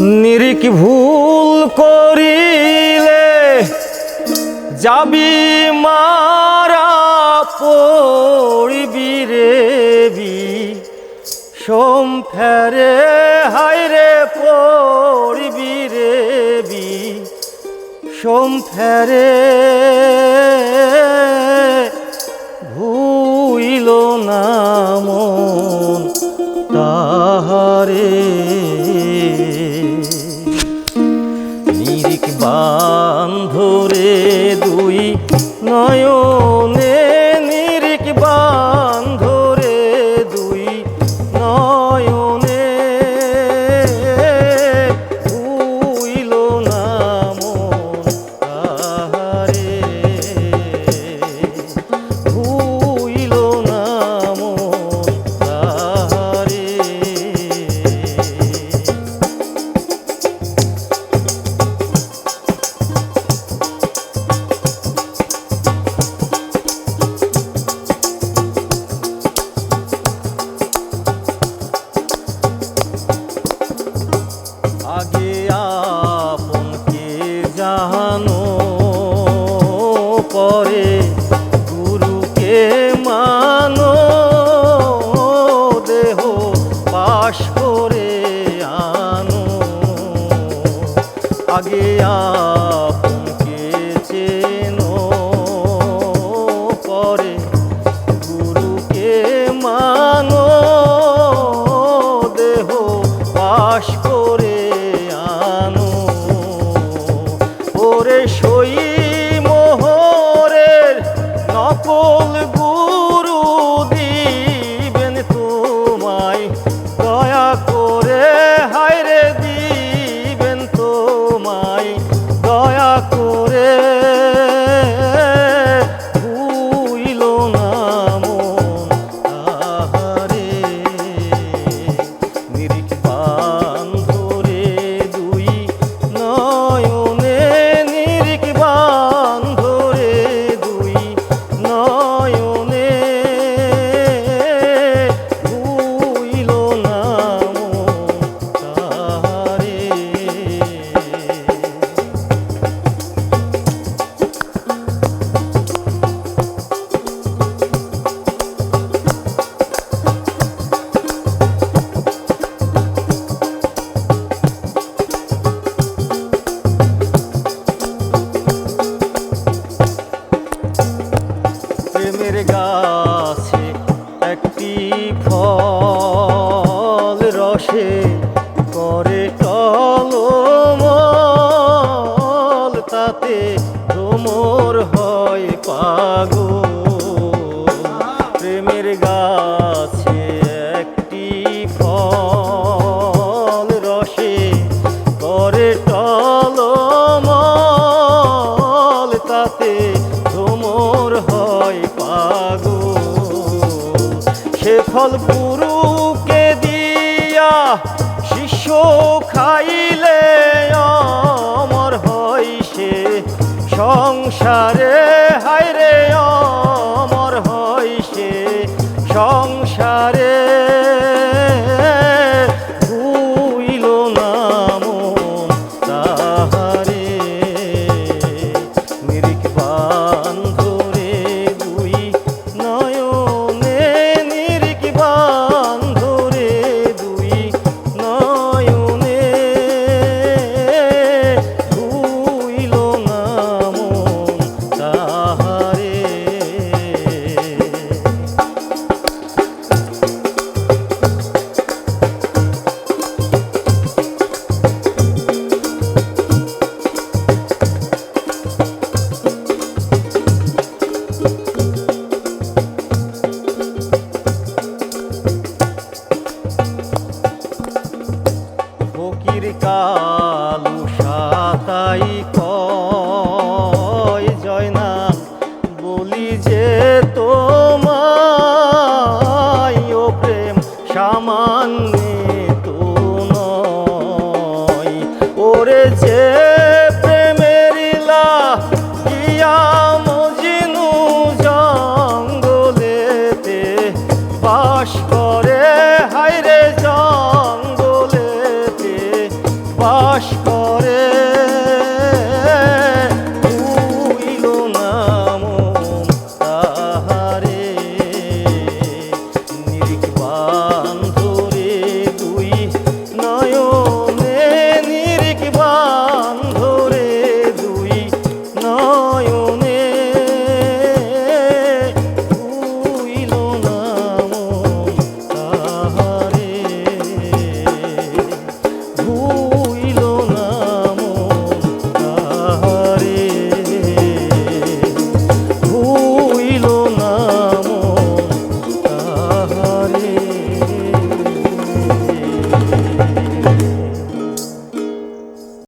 নিরিক ভুল করিলে যাবি মারা পড়বি রে বি। সোম ফেরে হাইরে পড়বি রে বি। সোম ফেরে নিরিক বান্ধরে দুই নয়নে आगे ওরে সই মোহরের নকল গাছে একটি ফল রসে করে টলমল তাতে তোমর হয় পাগল। গুরুকে দিয়া শিষ্য খাইলে অমর হয় সে সংসারে হায়রে সাতাই কয় বলি যে তোমায় ও প্রেম সামান্য